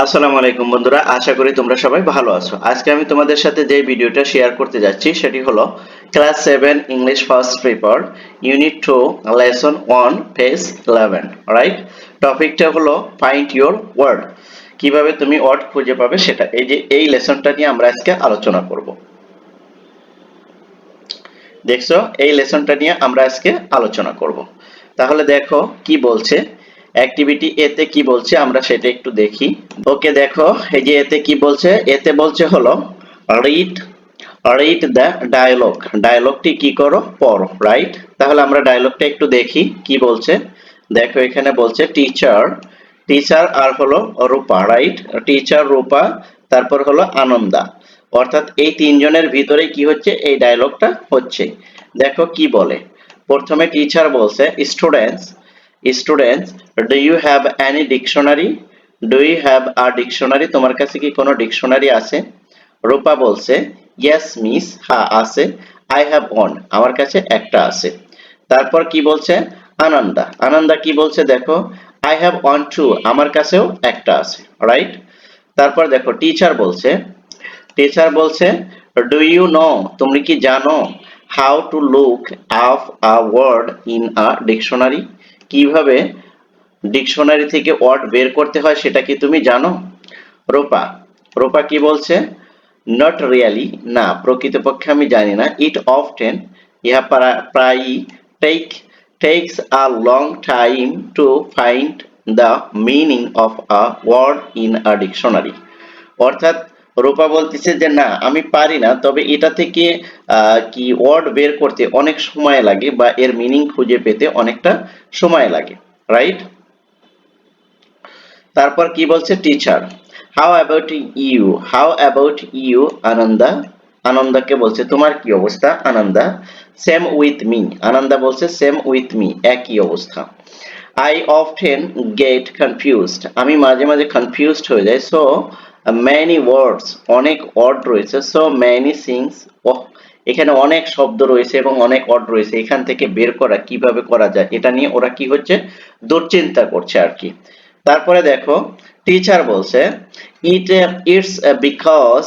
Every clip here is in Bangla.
আসসালামু আলাইকুম বন্ধুরা, আশা করি তোমরা সবাই ভালো আছো। আজকে আমি তোমাদের সাথে যে ভিডিওটা শেয়ার করতে যাচ্ছি, সেটি হলো class seven English first paper unit two lesson one page eleven right টপিকটা হলো ফাইন্ড ইউর ওয়ার্ড কীভাবে তুমি ওয়ার্ড খুঁজে পাবে সেটা। এই যে, এই লেসনটা নিয়ে আমরা আজকে আলোচনা করব। দেখছ, এই লেসনটা নিয়ে আমরা আজকে আলোচনা করব। তাহলে দেখো কি বলছে। অ্যাক্টিভিটি এতে কি বলছে আমরা সেটা একটু দেখি। ওকে দেখো, এই যে এতে কি বলছে? এতে বলছে হলো রিড রিড দ্য ডায়লগ ডায়লগটি কি করো? পড়ো রাইট তাহলে আমরা ডায়লগটা একটু দেখি, কি বলছে? দেখো, এখানে বলছে টিচার টিচার আর হলো রূপা রাইট টিচার রূপা, তারপর হলো আনন্দা। অর্থাৎ এই তিনজনের ভিতরে কি হচ্ছে? এই ডায়লগটা হচ্ছে। দেখো কি বলে। প্রথমে টিচার বলছে students students do you have any dictionary do you have a dictionary তোমার কাছে কি কোনো ডিকশনারি আছে? রূপা বলছে ইয়েস মিস হ্যাঁ আছে। আই হ্যাভ ওয়ান আমার কাছে একটা আছে। তারপর কি বলছে? আনন্দা আনন্দা কি বলছে দেখো আই হ্যাভ ওয়ান টু আমার কাছেও একটা আছে। রাইট তারপর দেখো টিচার বলছে টিচার বলছে ডু ইউ নো তুমি কি জানো? How to look a word in a dictionary কীভাবে ডিকশনারি থেকে ওয়ার্ড বের করতে হয় সেটা কি তুমি জানো? রোপা রোপা কি বলছে? নট রিয়ালি না, প্রকৃতপক্ষে আমি জানি না। ইট অফটেন ইহা প্রায়ই take takes a long time to find the meaning of a word in a dictionary অর্থাৎ রূপা বলতেছে যে, না, আমি পারি না। তবে এটা থেকে কি ওয়ার্ড বের করতে অনেক সময় লাগে বা এর মিনিং খুঁজে পেতে অনেকটা সময় লাগে রাইট তারপর কি বলছে? Teacher how about you how about you Ananda? আনন্দাকে বলছে, তোমার কি অবস্থা, Ananda? Same with me Ananda বলছে সেম উইথ মি একই অবস্থা। আই অফটেন গেট কনফিউজড আমি মাঝে মাঝে কনফিউজড হয়ে যাই। সো ম্যানি ওয়ার্ডস অনেক ওয়ার্ড রয়েছে সো ম্যানি সিংস এখানে অনেক শব্দ রয়েছে এবং অনেক ওয়ার্ড রয়েছে, এখান থেকে বের করা, কীভাবে করা যায়, এটা নিয়ে ওরা কি হচ্ছে, দুশ্চিন্তা করছে আর কি। তারপরে দেখো টিচার বলছে ইট ইটস বিকজ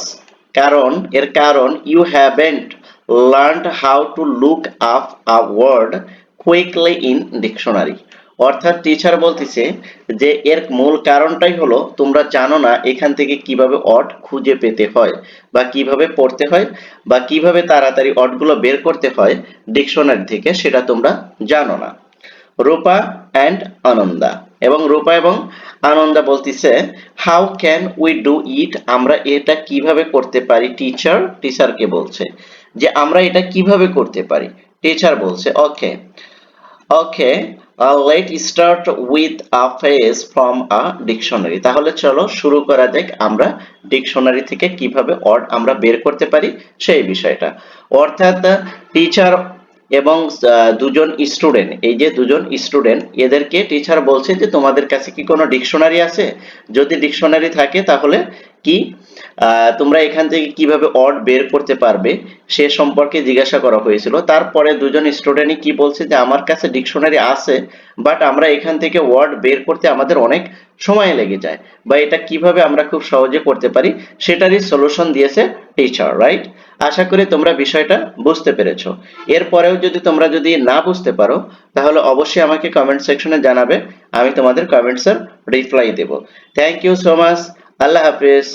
কারণ, এর কারণ you haven't learned how to look up a word quickly in dictionary অর্থাৎ টিচার বলতেছে যে, এর মূল কারণটাই হলো তোমরা জানো না এখান থেকে কীভাবে অড খুঁজে পেতে হয় বা কীভাবে পড়তে হয় বা কীভাবে তাড়াতাড়ি অডগুলো বের করতে হয় ডিকশনারি থেকে, সেটা তোমরা জানো না। রূপা অ্যান্ড আনন্দা। এবং রূপা এবং আনন্দা বলতিছে how can we do it আমরা এটা কীভাবে করতে পারি? টিচার টিচারকে বলছে যে, আমরা এটা কীভাবে করতে পারি? টিচার বলছে okay okay let start with a phrase from a dictionary তাহলে চলো শুরু করা যাক আমরা ডিকশনারি থেকে কীভাবে ওয়ার্ড আমরা বের করতে পারি সেই বিষয়টা। অর্থাৎ টিচার এবং দুজন স্টুডেন্ট এই যে দুজন স্টুডেন্ট এদেরকে টিচার বলছে যে তোমাদের কাছে কি কোনো ডিকশনারি আছে? যদি ডিকশনারি থাকে তাহলে কি তোমরা এখান থেকে কীভাবে ওয়ার্ড বের করতে পারবে সে সম্পর্কে জিজ্ঞাসা করা হয়েছিল। তারপরে দুজন স্টুডেন্টই কি বলছে যে, আমার কাছে ডিকশনারি আছে বাট আমরা এখান থেকে ওয়ার্ড বের করতে আমাদের অনেক সময় লেগে যায়, বা এটা কীভাবে আমরা খুব সহজে করতে পারি, সেটারই সলিউশন দিয়েছে টিচার রাইট আশা করি তোমরা বিষয়টা বুঝতে পেরেছ। এরপরেও যদি তোমরা যদি না বুঝতে পারো, তাহলে অবশ্যই আমাকে কমেন্ট সেকশনে জানাবে, আমি তোমাদের কমেন্টসের রিপ্লাই দেব। থ্যাংক ইউ সো মাচ আল্লাহ হাফিজ।